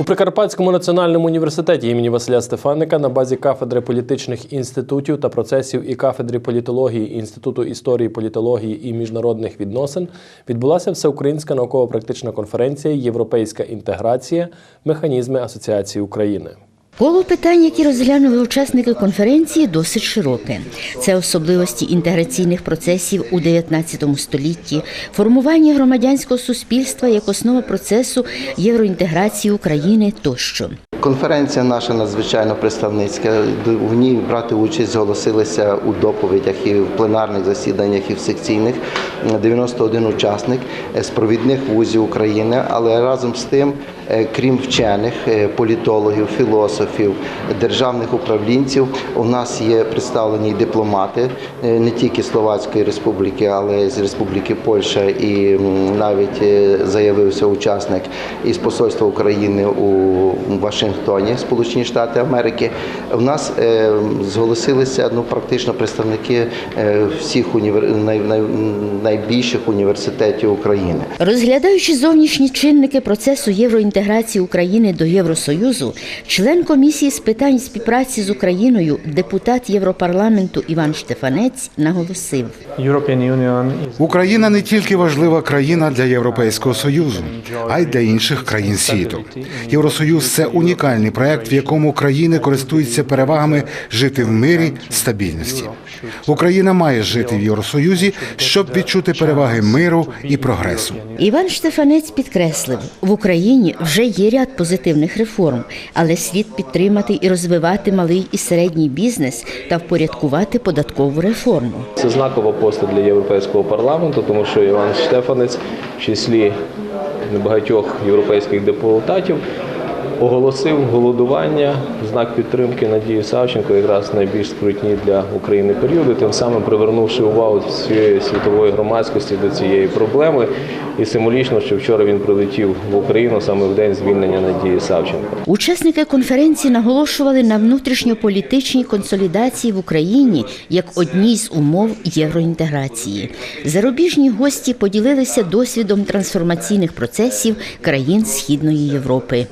У Прикарпатському національному університеті імені Василя Стефаника на базі кафедри політичних інститутів та процесів і кафедри політології Інституту історії, політології і міжнародних відносин відбулася всеукраїнська науково-практична конференція Європейська інтеграція. Механізми асоціації України. Коло питань, які розглянули учасники конференції, досить широке. Це особливості інтеграційних процесів у 19 столітті, формування громадянського суспільства як основа процесу євроінтеграції України тощо. Конференція наша надзвичайно представницька. В ній брати участь зголосилися у доповідях і в пленарних засіданнях, і в секційних. 91 учасник з провідних вузів України, але разом з тим, е, крім вчених, е, політологів, філософів, державних управлінців, у нас є представлені дипломати е, не тільки Словацької республіки, але й з Республіки Польща, і навіть заявився учасник із посольства України у Вашингтоні, Сполучені Штати Америки. У нас е, зголосилися ну практично представники е, всіх універ... най... най... найбільших університетів України. Розглядаючи зовнішні чинники процесу євроінтеграції України до Євросоюзу, член комісії з питань співпраці з Україною, депутат Європарламенту Іван Штефанець наголосив. Україна не тільки важлива країна для Європейського союзу, а й для інших країн світу. Євросоюз це унікальний проект, в якому країни користуються перевагами жити в мирі, стабільності. Україна має жити в Євросоюзі, щоб відчути переваги миру і прогресу. Іван Штефанець підкреслив, в Україні вже є ряд позитивних реформ, але слід підтримати і розвивати малий і середній бізнес та впорядкувати податкову реформу. Це знакова постать для європейського парламенту, тому що Іван Штефанець в числі небагатьох європейських депутатів оголосив голодування знак підтримки Надії Савченко, якраз найбільш скрутні для України періоди, тим самим привернувши увагу всієї світової громадськості до цієї проблеми. І символічно, що вчора він прилетів в Україну саме в день звільнення Надії Савченко. Учасники конференції наголошували на внутрішньополітичній консолідації в Україні як одній з умов євроінтеграції. Зарубіжні гості поділилися досвідом трансформаційних процесів країн Східної Європи.